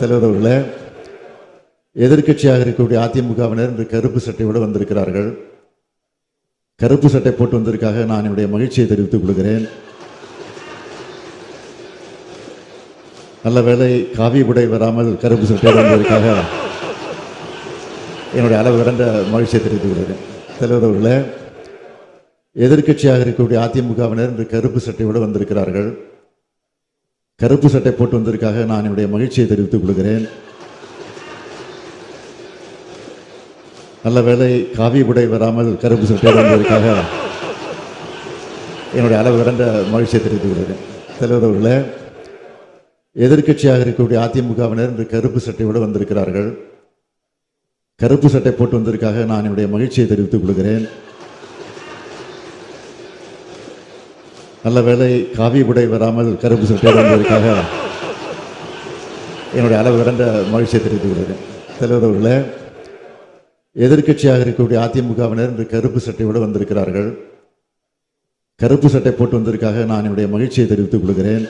தலைவர் அவர்களே எதிர்க்கட்சியாக இருக்கக்கூடிய அதிமுகவினர் இன்று கருப்பு சட்டையோடு வந்திருக்கிறார்கள். கருப்பு சட்டை போட்டு வந்ததற்காக நான் என்னுடைய மகிழ்ச்சியை தெரிவித்துக் கொள்கிறேன். நல்ல வேளை காவி உடை வராமல் கருப்பு சட்டை வந்ததற்காக என்னுடைய அளவு கடந்த மகிழ்ச்சியை தெரிவித்துக் கொள்கிறேன். தலைவர் அவர்களே எதிர்க்கட்சியாக இருக்கக்கூடிய அதிமுகவினர் இன்று கருப்பு சட்டையோடு வந்திருக்கிறார்கள். கருப்பு சட்டை போட்டு வந்ததற்காக நான் என்னுடைய மகிழ்ச்சியை தெரிவித்துக் கொள்கிறேன். நல்ல வேளை காவி உடை வராமல் கருப்பு சட்டை வந்ததற்காக என்னுடைய அளவு கடந்த மகிழ்ச்சியை தெரிவித்துக் கொள்கிறேன். தலைவர் அவர்களே எதிர்க்கட்சியாக இருக்கக்கூடிய அதிமுகவினர் இன்று கருப்பு சட்டையோடு வந்திருக்கிறார்கள். கருப்பு சட்டை போட்டு வந்ததற்காக நான் என்னுடைய மகிழ்ச்சியை தெரிவித்துக் கொள்கிறேன். நல்ல வேளை காவி உடை வராமல் கருப்பு சட்டை என்னுடைய அளவு கடந்த மகிழ்ச்சியை தெரிவித்துக் கொள்கிறேன். தலைவர் அவர்களே எதிர்க்கட்சியாக இருக்கக்கூடிய அதிமுகவினர் இன்று கருப்பு சட்டையோடு வந்திருக்கிறார்கள். கருப்பு சட்டை போட்டு வந்ததற்காக நான் என்னுடைய மகிழ்ச்சியை தெரிவித்துக் கொள்கிறேன்.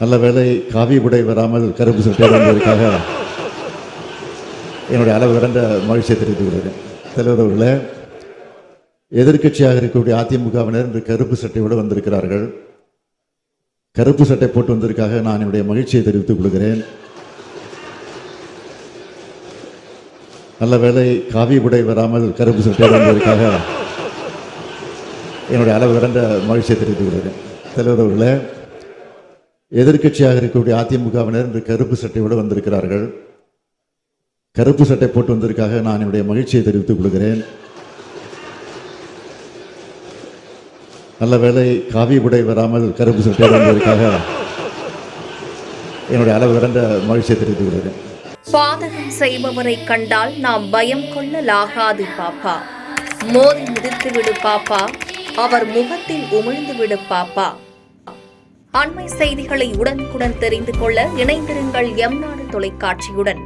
நல்ல வேளை காவி உடை வராமல் கருப்பு சட்டை வந்ததற்காக என்னுடைய அளவு கடந்த மகிழ்ச்சியை தெரிவித்துக் கொள்கிறேன். தலைவர் எதிர்கட்சியாக எதிர்க்கட்சியாக இருக்கக்கூடிய அதிமுகவினர் இன்று கருப்பு சட்டையோடு வந்திருக்கிறார்கள். கருப்பு சட்டை போட்டு வந்திருக்காக நான் என்னுடைய மகிழ்ச்சியை தெரிவித்துக் கொள்கிறேன். நல்ல வேளை காவி உடை வராமல் கருப்பு சட்டை வந்ததற்காக என்னுடைய அளவு கடந்த மகிழ்ச்சியை தெரிவித்துக் கொள்கிறேன். தலைவர் அவர்களே எதிர்க்கட்சியாக இருக்கக்கூடிய அதிமுகவினர் இன்று கருப்பு சட்டையோடு வந்திருக்கிறார்கள். கருப்பு சட்டை போட்டு வந்ததற்காக நான் என்னுடைய மகிழ்ச்சியை தெரிவித்துக் கொள்கிறேன். நல்ல வேலை காவி உடை வராமல் கருப்பு சட்டை வந்ததற்காக என்னுடைய அளவு கடந்த மகிழ்ச்சியை தெரிவித்துக் கொள்கிறேன். பாதகம் செய்பவரை கண்டால் நாம் பயம் கொள்ளலாகாது பாப்பா. மோதி மிதித்து விடு பாப்பா. அவர் முகத்தில் உமிழ்ந்து விடு பாப்பா. அண்மை செய்திகளை உடனுக்குடன் தெரிந்து கொள்ள இணைந்திருங்கள் எம் நாடு தொலைக்காட்சியுடன்.